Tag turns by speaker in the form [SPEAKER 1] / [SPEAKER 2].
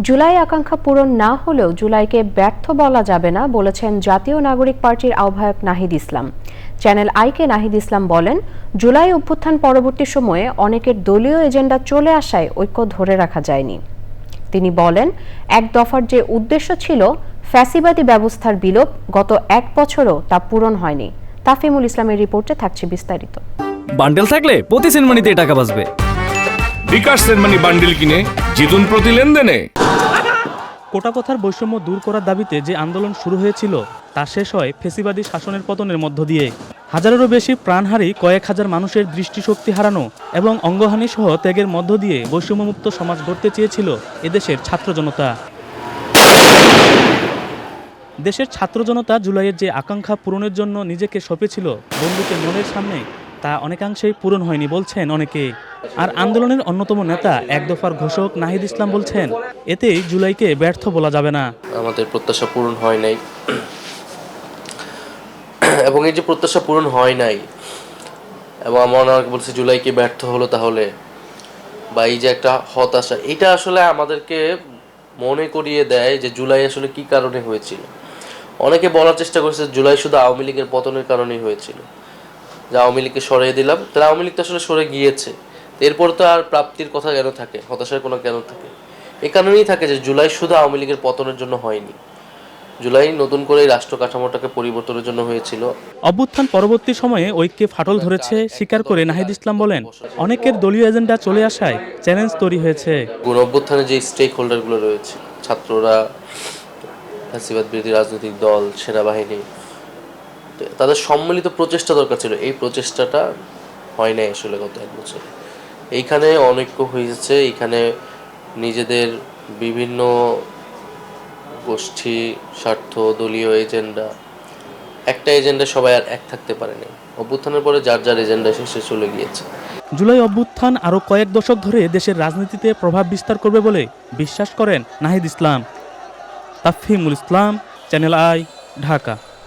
[SPEAKER 1] জুলাই আকাঙ্ক্ষা পূরণ না হলেও জুলাইকে ব্যর্থ বলা যাবে না বলেছেন জাতীয় নাগরিক পার্টির আহ্বায়ক নাহিদ ইসলাম। চ্যানেল আইকে নাহিদ ইসলাম বলেন জুলাই অভ্যুত্থান পরবর্তী সময়ে অনেকের দলীয় এজেন্ডা চলে আসায় ঐক্য ধরে রাখা যায়নি। তিনি বলেন এক দফার যে উদ্দেশ্য ছিল ফ্যাসিবাদী ব্যবস্থার বিলোপ গত এক বছরও তা পূরণ হয়নি। তাফিমুল ইসলামের রিপোর্টে থাকছে বিস্তারিত।
[SPEAKER 2] বান্ডেল থাকলে প্রতি সেনমানিতে টাকা বাঁচবে।
[SPEAKER 3] বিকাশ সেনমানি বান্ডিল কিনে জিতুন প্রতি লেনদেনে।
[SPEAKER 4] কোটা কথার বৈষম্য দূর করার দাবিতে যে আন্দোলন শুরু হয়েছিল, তা শেষ হয় ফেসিবাদী শাসনের পতনের মধ্য দিয়ে। হাজারেরও বেশি প্রাণহারি কয়েক হাজার মানুষের দৃষ্টিশক্তি হারানো এবং অঙ্গহানি সহ ত্যাগের মধ্য দিয়ে বৈষম্যমুক্ত সমাজ গড়তে চেয়েছিল এদেশের ছাত্র জনতা। দেশের ছাত্র জনতা জুলাইয়ের যে আকাঙ্ক্ষা পূরণের জন্য নিজেকে সঁপেছিল বন্ধুকে মনের সামনে, তা অনেকাংশেই পূরণ হয়নি বলছেন অনেকে। আর আন্দোলনের অন্যতম নেতা এক দফার ঘোষক নাহিদ ইসলাম বলছেন, এতে জুলাইকে ব্যর্থ বলা যাবে না।
[SPEAKER 5] আমাদের প্রত্যাশা পূরণ হয় নাই। এবং এই যে প্রত্যাশা পূরণ হয় নাই, এবং আমার অনেকে বলছে জুলাইকে ব্যর্থ হলো তাহলে, বা এই যে একটা হতাশা, এটা আসলে আমাদেরকে মনে করিয়ে দেয় যে জুলাই আসলে কি কারণে হয়েছিল। অনেকে বলার চেষ্টা করেছে জুলাই শুধু আওয়ামী লীগের পতনের কারণেই হয়েছিল। যে আওয়ামী লীগকে সরিয়ে দিলাম, তাহলে আওয়ামী লীগ তো আসলে সরে গিয়েছে। এরপর তো আর প্রাপ্তির কথা কেন থাকে? হতাশার কোনো কেন থাকে? এ কারণেই থাকে যে জুলাই শুধু আওয়ামী লীগের পতনের জন্য হয়নি। জুলাই নতুন করে রাষ্ট্র কাঠামোটাকে পরিবর্তনের জন্য হয়েছিল।
[SPEAKER 4] অভ্যুত্থান পরবর্তী সময়ে ঐক্যে ফাটল ধরেছে স্বীকার করে নাহিদ ইসলাম বলেন অনেকের দলীয় এজেন্ডা চলে আসায় চ্যালেঞ্জ তৈরি হয়েছে।
[SPEAKER 5] গণ অভ্যুত্থানে যে স্টেক হোল্ডারগুলো রয়েছে ছাত্ররা ফ্যাসিবাদ বিরোধী রাজনৈতিক দল সেনাবাহিনী তাদের সম্মিলিত প্রচেষ্টা দরকার ছিল। এই প্রচেষ্টাটা হয় নাই আসলে গত এক বছর। এইখানে অনৈক্য হয়েছে, এইখানে নিজেদের বিভিন্ন গোষ্ঠী, স্বার্থ, দলীয় এজেন্ডা, একটা এজেন্ডা সবাই আর এক থাকতে পারেনি। অভ্যুত্থানের পরে যার যার এজেন্ডা শেষে চলে গিয়েছে।
[SPEAKER 4] জুলাই অভ্যুত্থান আরও কয়েক দশক ধরে দেশের রাজনীতিতে প্রভাব বিস্তার করবে বলে বিশ্বাস করেন নাহিদ ইসলাম। Tafhimul Islam, channel I, Dhaka.